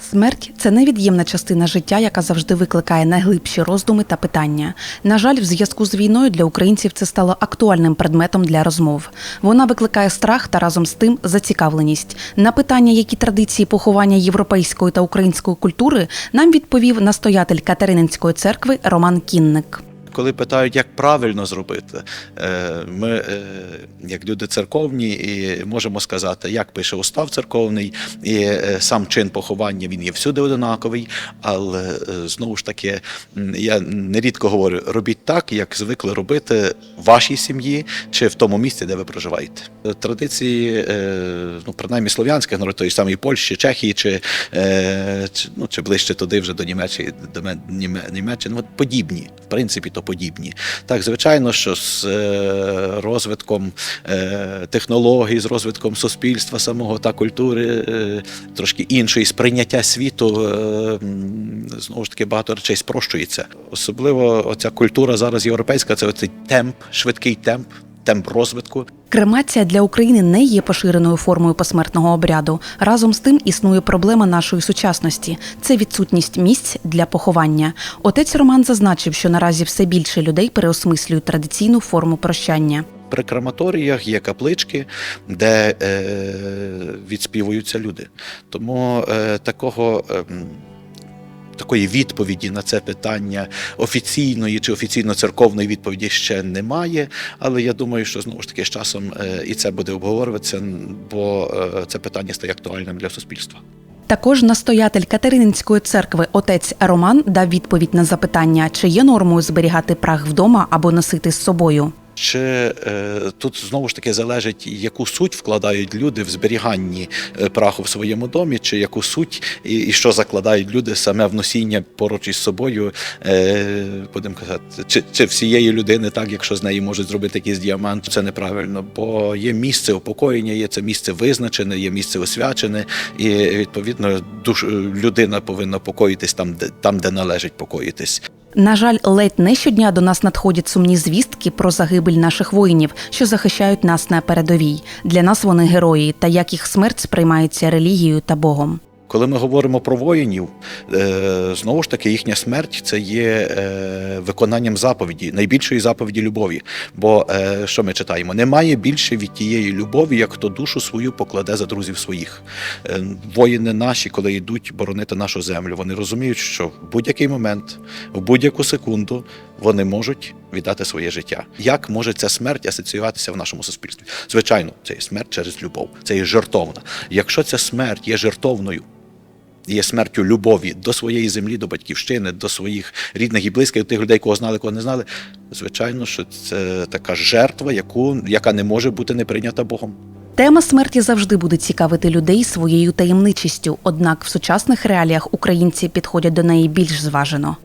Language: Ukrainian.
Смерть це невід'ємна частина життя, яка завжди викликає найглибші роздуми та питання. На жаль, в зв'язку з війною для українців це стало актуальним предметом для розмов. Вона викликає страх та разом з тим зацікавленість. На питання, які традиції поховання європейської та української культури, нам відповів настоятель Катерининської церкви Роман Кінник. Коли питають, як правильно зробити, е, ми, е, як люди церковні, можемо сказати, як пише устав церковний, і е, сам чин поховання він є всюди одинаковий. Але знову ж таки, я нерідко говорю: робіть так, як звикли робити в вашій сім'ї чи в тому місці, де ви проживаєте. Традиції, ну принаймні слов'янських народів, тої самої Польщі, Чехії, чи, ну, чи ближче туди вже до Німеччини, до Німеччини, подібні, в принципі, то подібні. Так, звичайно, що з е, розвитком е, технологій, з розвитком суспільства самого та культури, е, трошки іншої сприйняття світу, знову ж таки, багато речей спрощується. Особливо оця культура зараз європейська, це оцей темп, швидкий темп, темп розвитку. Кремація для України не є поширеною формою посмертного обряду. Разом з тим існує проблема нашої сучасності це відсутність місць для поховання. Отець Роман зазначив, що наразі все більше людей переосмислюють традиційну форму прощання. При крематоріях є каплички, де е, відспівуються люди. Тому е, такого. ем, Такої відповіді на це питання офіційної чи офіційно-церковної відповіді ще немає. Але я думаю, що знову ж таки з часом е, і це буде обговорюватися, бо е, це питання стає актуальним для суспільства. Також настоятель Катерининської церкви отець Роман дав відповідь на запитання, чи є нормою зберігати прах вдома або носити з собою. Чи е, тут знову ж таки залежить, яку суть вкладають люди в зберіганні е, праху в своєму домі, чи яку суть і, що закладають люди саме в носіння поруч із собою, е, будемо казати, чи, чи всієї людини, так якщо з неї можуть зробити якийсь діамант, це неправильно, бо є місце упокоєння, є це місце визначене, є місце освячене, і відповідно душ людина повинна покоїтись там, де там, де належить покоїтись. На жаль, ледь не щодня до нас надходять сумні звістки про загибель наших воїнів, що захищають нас на передовій. Для нас вони герої, та як їх смерть сприймається релігією та Богом. Коли ми говоримо про воїнів, е, знову ж таки їхня смерть це є е, виконанням заповіді, найбільшої заповіді любові. Бо е, що ми читаємо? Немає більше від тієї любові, як хто душу свою покладе за друзів своїх. Воїни наші, коли йдуть боронити нашу землю, вони розуміють, що в будь-який момент, в будь-яку секунду вони можуть віддати своє життя. Як може ця смерть асоціюватися в нашому суспільстві? Звичайно, це є смерть через любов, це є жертовна. Якщо ця смерть є жертовною, є смертю любові до своєї землі, до батьківщини, до своїх рідних і близьких, тих людей, кого знали, кого не знали. Звичайно, що це така жертва, яку, яка не може бути не прийнята Богом. Тема смерті завжди буде цікавити людей своєю таємничістю, однак в сучасних реаліях українці підходять до неї більш зважено.